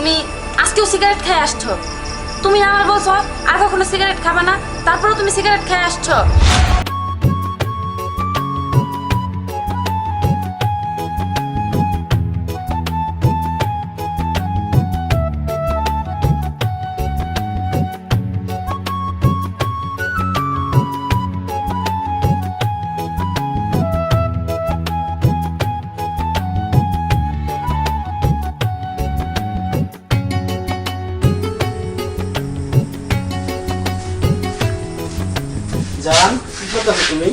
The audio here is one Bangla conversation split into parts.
তুমি আজকেও সিগারেট খেয়ে আসছো। তুমি আমার বলছো, আর কখনো সিগারেট খাবে না? তারপরেও তুমি সিগারেট খেয়ে আসছো। জান কি করতেছো তুমি?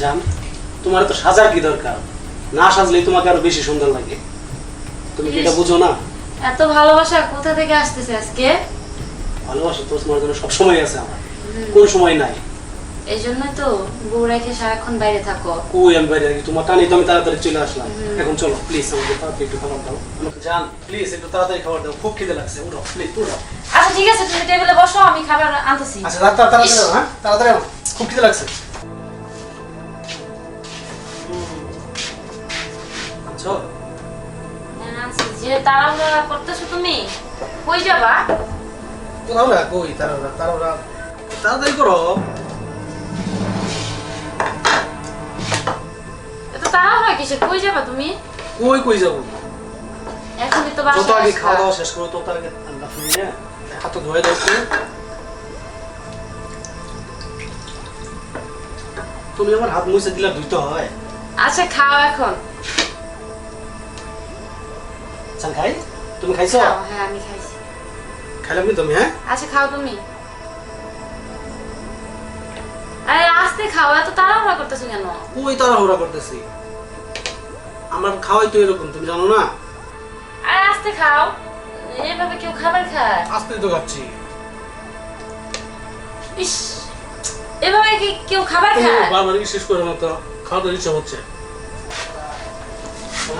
জান তোমার তো সাজার কি দরকার? না সাজলেই তোমাকে আরও বেশি সুন্দর লাগে। তুমি কি এটা বুঝো না? এত ভালোবাসা কোথা থেকে আসতেছে আজকে? ভালোবাসা তো তোমার জন্য সব সময় আছে আমার। কোন সময় নাই। এই জন্যই তো বউ রেখে সারাক্ষণ বাইরে থাকো। কই আমি বাইরে থাকি? তোমার টানি তো আমি তাড়াতাড়ি চলে আসলাম। এখন চলো প্লিজ আমাকে তাড়াতাড়ি একটু খাবার দাও। জান প্লিজ একটু তাড়াতাড়ি খাবার দাও। খুব খিদে লাগছে। উঠো প্লিজ উঠো। আচ্ছা ঠিক আছে তুমি টেবিলে বসো আমি খাবার আনতেছি। আচ্ছা তাড়া- তাড়া- তাড়াতাড়ি দাও, হ্যাঁ? তাড়াতাড়ি খুব খিদে লাগছে। আচ্ছা। হ্যাঁ, যে তাড়াহুড়া করতেছো তুমি কই যাবা? না কই তাড়াহুড়া? তাড়াহুড়া? তাড়াতাড়ি করো। কিসে কই যাবা তুমি? কই কই যাব? এখনই তো যত বাসায় আগে খাওয়া দাওয়া শেষ করো তত আগে ঠান্ডা ফুলিয়ে হাত ধোয়া দাও একটু। তুমি আমার হাত মুছে দিলে ধুইতে হয়। আচ্ছা খাও এখন। খাই? তুমি খাইছো? হ্যাঁ আমি খাইছি। খাইলাম কি তুমি হ্যাঁ? আচ্ছা খাও তুমি। আরে আস্তে খাও এত তাড়াহুড়া করতেছো কেন? কই তাড়াহুড়া করতেছি? আমার খাওয়াই তো এরকম তুমি জানো না? আরে আস্তে খাও। এভাবে কেউ খাবার খায়? আস্তে তো খাচ্ছি। ইস এভাবে কি কেউ খাবার খায়? বারবার শেষ করে মতো খাওয়া দাওয়ার ইচ্ছা হচ্ছে।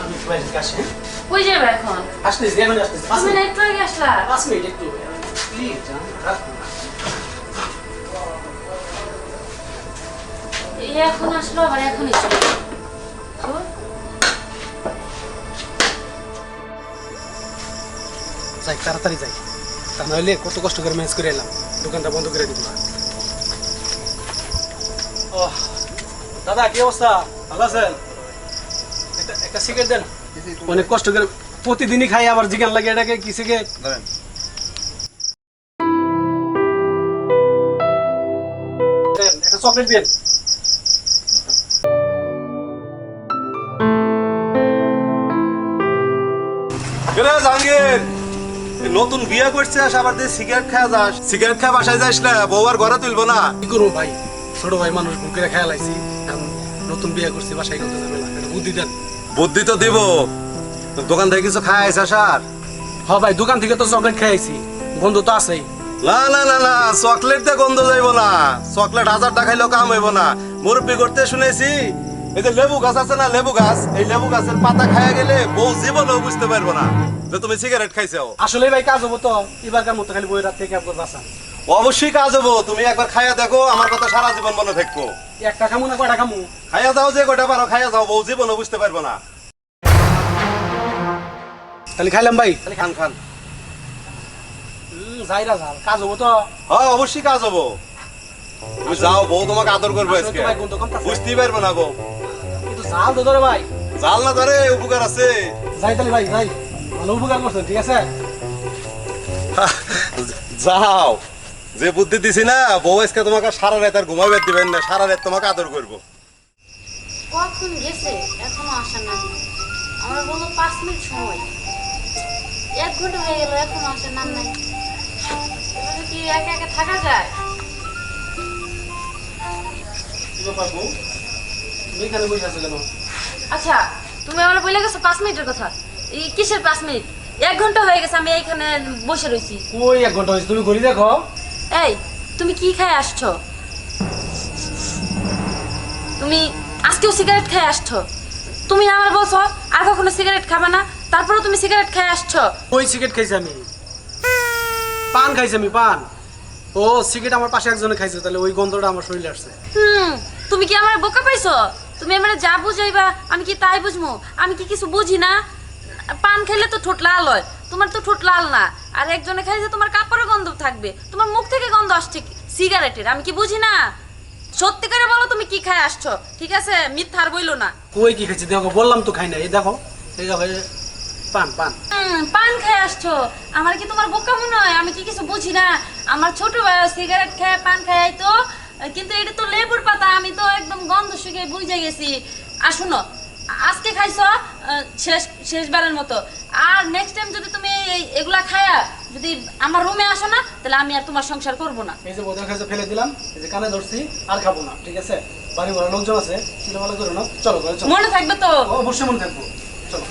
আমি হ্যাঁ? কই যাবে এখন? আসতেছি এখন পাঁচ তুমি না মিনিট। একটু আগে আসলা। পাঁচ মিনিট একটু। প্লিজ জান রাখো এই এখন আসলো আবার এখনই চলে যাই তাড়াতাড়ি যাই। তা নাহলে কত কষ্ট করে ম্যানেজ করে এলাম। দোকানটা বন্ধ করে দিব। ওহ, দাদা কি অবস্থা? ভালো আছেন? একটা একটা সিগারেট দেন। অনেক কষ্ট করে প্রতিদিনই খাই আবার জিগান লাগে এটাকে কি সিগারেট একটা চকলেট দেন। নতুন বিয়ে করছিস আবার দিয়ে সিগারেট খাওয়া যাস। সিগারেট খাওয়া বাসায় যাস না বউ আর ঘরে তুলবো না। কি করব ভাই? ছোট ভাই মানুষ বুকের খেয়াল আইছি নতুন বিয়ে করছি বাসায় করতে যাবে না। বুদ্ধি দেন। বুদ্ধি তো দিব। দোকান থেকে কিছু খাওয়া আইসা সার হ ভাই দোকান থেকে তো চকলেট খাইছি গন্ধ তো আছেই। না না না না চকলেট দিয়ে গন্ধ যাইব না। চকলেট হাজার টাকা খাইলেও কাম হইব না। মুরব্বী করতে শুনেছি এই যে লেবু গাছ আছে না লেবু গাছ এই লেবু গাছের পাতা খাইয়া গেলে বউ জীবনেও বুঝতে পারব না যে তুমি সিগারেট খাইছো। আসলে ভাই কাজ হব তো এবারকার মতো খালি বই রাত থেকে আপনার বাসা অবশ্যই কাজ হব তুমি একবার খাইয়া দেখো আমার কথা সারা জীবন মনে থাকব। একটা খামু না কয়টা খামু? খাইয়া যাও যে কটা পারো খাইয়া যাও বউ জীবনও বুঝতে পারব না। তাহলে খাইলাম ভাই। খালি খান খান। যাইরা যাল কাজ হব তো। হ্যাঁ অবশ্যই কাজ হব। তুমি যাও বউ তোমাকে আদর করবে আজকে। বুঝতেই পারব না বউ। কিন্তু জাল তো ধরে ভাই। জাল না ধরে উপকার আছে। যাই তাহলে ভাই যাই। ভালো উপকার করছেন ঠিক আছে? যাও। যে বুদ্ধি দিছি না বউ আজকে তোমাকে সারা রাত আর ঘুমাবে দিবেন না সারা রাত তোমাকে আদর করব। কখন গেছে? এখনও আসার নাম নাই। আমরা পাঁচ মিনিট সময়। এক ঘণ্টা হয়ে গেল এখনও আসার নাম নাই। এভাবে কি একা একা থাকা যায়? কি ব্যাপার বউ? তুমি এখানে বসে আছো কেন? আচ্ছা তুমি আমার বলে গেছো পাঁচ মিনিটের কথা। এই কিসের পাঁচ মিনিট? এক ঘণ্টা হয়ে গেছে আমি এইখানে বসে রয়েছি কই এক ঘণ্টা হয়েছে? তুমি ঘড়ি দেখো। এই তুমি কি খাই আসছো? তুমি আজকেও সিগারেট খেয়ে আসছো। তুমি আমার বলছো আর কখনো সিগারেট খাবে না তারপরেও তুমি সিগারেট খেয়ে আসছো। ওই সিগারেট খাইছি আমি? পান খাইছি আমি পান। ও সিগারেট আমার পাশে একজনে খাইছে তাহলে ওই গন্ধটা আমার শরীরে আসছে। হুম তুমি কি আমার বোকা পাইছো? তুমি আমার যা বুঝাইবা আমি কি তাই বুঝব আমি কি কিছু বুঝি না? পান খেলে তো ঠোঁট লাল হয় তোমার তো ঠোঁট লাল না। আর একজনে খাইছে তোমার কাপড়ের গন্ধ থাকবে তোমার মুখ থেকে গন্ধ আসছে সিগারেটের আমি কি বুঝি না? সত্যি করে বলো তুমি কি খাই আসছো ঠিক আছে? মিথ্যার বইলো না। কই কি খাইছি? দেখো বললাম তো খাই না এই দেখো এই দেখো পান পান। পান খেয়ে আসছো। আমার কি তোমার বোকা মনে হয়? আমি কি কিছু বুঝি না? আমার ছোট ভাই সিগারেট খেয়ে পান খাই তো। কিন্তু এটা তো লেবুর পাতা আমি তো একদম শুকে বুঝে গেছি। আর শুনো আজকে খাইছ শেষ শেষবারের মতো। আর নেক্সট টাইম যদি তুমি এগুলা খায়া যদি আমার রুমে আসো না তাহলে আমি আর তোমার সংসার করব না। এই যে বোধ খাইছে ফেলে দিলাম এই যে কানে ধরছি আর খাব না ঠিক আছে? বাড়ি ঘরে লোকজন আছে চিন্তা ভালো করো না। চলো চলো। মনে থাকবে তো? অবশ্যই মনে থাকব। চলো।